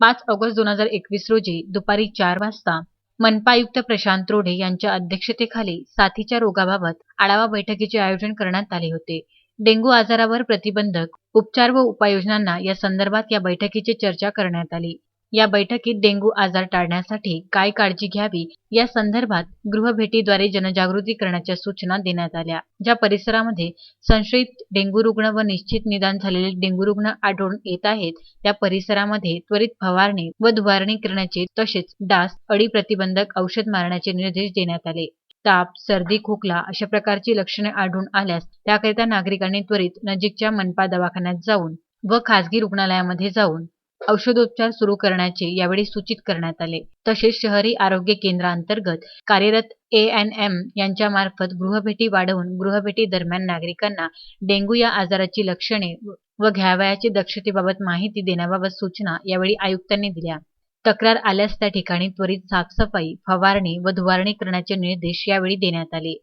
पाच ऑगस्ट दोन हजार एकवीस रोजी दुपारी चार वाजता मनपा आयुक्त प्रशांत रोढे यांच्या अध्यक्षतेखाली साथीच्या रोगाबाबत आढावा बैठकीचे आयोजन करण्यात आले होते. डेंग्यू आजारावर प्रतिबंधक उपचार व उपाययोजनांना या संदर्भात या बैठकीची चर्चा करण्यात आली. या बैठकीत डेंग्यू आजार टाळण्यासाठी काय काळजी घ्यावी या संदर्भात गृहभेटीद्वारे जनजागृती करण्याच्या सूचना देण्यात आल्या ज्या परिसरामध्ये संशयित डेंग्यू रुग्ण व निश्चित निदान झालेले डेंग्यू रुग्ण आढळून येत आहेत. त्या परिसरामध्ये त्वरित फवारणी व धुवारणी करण्याचे तसेच डास अळी प्रतिबंधक औषध मारण्याचे निर्देश देण्यात आले. ताप सर्दी खोकला अशा प्रकारची लक्षणे आढळून आल्यास त्याकरिता नागरिकांनी त्वरित नजीकच्या मनपा दवाखान्यात जाऊन व खासगी रुग्णालयामध्ये जाऊन औषधोपचार सुरू करण्याचे यावेळी सूचित करण्यात आले. तसेच शहरी आरोग्य केंद्रांतर्गत कार्यरत ए एन एम यांच्या मार्फत गृहभेटी वाढवून गृहभेटी दरम्यान नागरिकांना डेंग्यू या आजाराची लक्षणे व घ्यावयाची दक्षतेबाबत माहिती देण्याबाबत सूचना यावेळी आयुक्तांनी दिल्या. तक्रार आल्यास त्या ठिकाणी त्वरित साफसफाई फवारणी व धुवारणी करण्याचे निर्देश यावेळी देण्यात आले.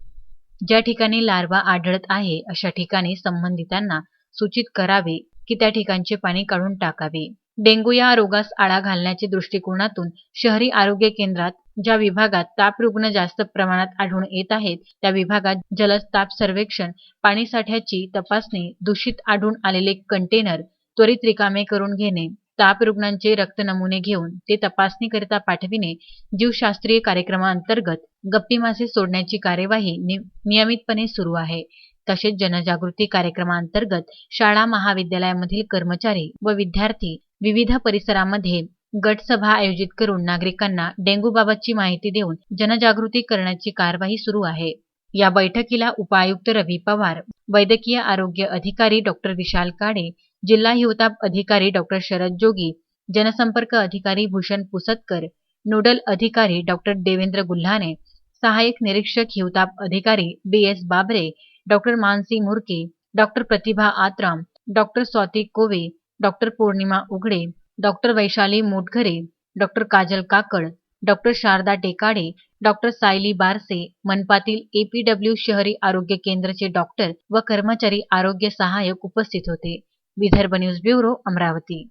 ज्या ठिकाणी लार्वा आढळत आहे अशा ठिकाणी संबंधितांना सूचित करावे की त्या ठिकाणचे पाणी काढून टाकावे. डेंग्यू या रोगास आळा घालण्याच्या दृष्टिकोनातून शहरी आरोग्य केंद्रात ज्या विभागात ताप रुग्ण जास्त प्रमाणात आढळून येत आहेत त्या विभागात जलद ताप सर्वेक्षण पाणीसाठ्याची तपासणी दूषित आढळून आलेले कंटेनर त्वरित रिकामे करून घेणे ताप रुग्णांचे रक्त नमुने घेऊन ते तपासणीकरिता पाठविणे जीवशास्त्रीय कार्यक्रमाअंतर्गत गप्पी मासे सोडण्याची कार्यवाही नियमितपणे सुरू आहे. तसेच जनजागृती कार्यक्रमाअंतर्गत शाळा महाविद्यालयामधील कर्मचारी व विद्यार्थी विविध परिसरामध्ये गटसभा आयोजित करून नागरिकांना डेंग्यूबाबतची माहिती देऊन जनजागृती करण्याची कार्यवाही सुरू आहे. या बैठकीला उपायुक्त रवी पवार, वैद्यकीय आरोग्य अधिकारी डॉक्टर विशाल काडे, जिल्हा हिवताप अधिकारी डॉक्टर शरद जोगी, जनसंपर्क अधिकारी भूषण पुसतकर, नोडल अधिकारी डॉक्टर देवेंद्र गुल्हाने, सहाय्यक निरीक्षक हिवताप अधिकारी B S Babare doctor Mansi Murke doctor Pratibha Atram doctor Swati Kove doctor Purnima Ughade doctor Vaishali Motghare doctor Kajal Kakad doctor Sharda Tekade doctor Sayali Barse मनपातील एपीडब्ल्यू शहरी आरोग्य केंद्राचे डॉक्टर व कर्मचारी आरोग्य सहाय्यक उपस्थित होते. Vidarbha news bureau Amravati.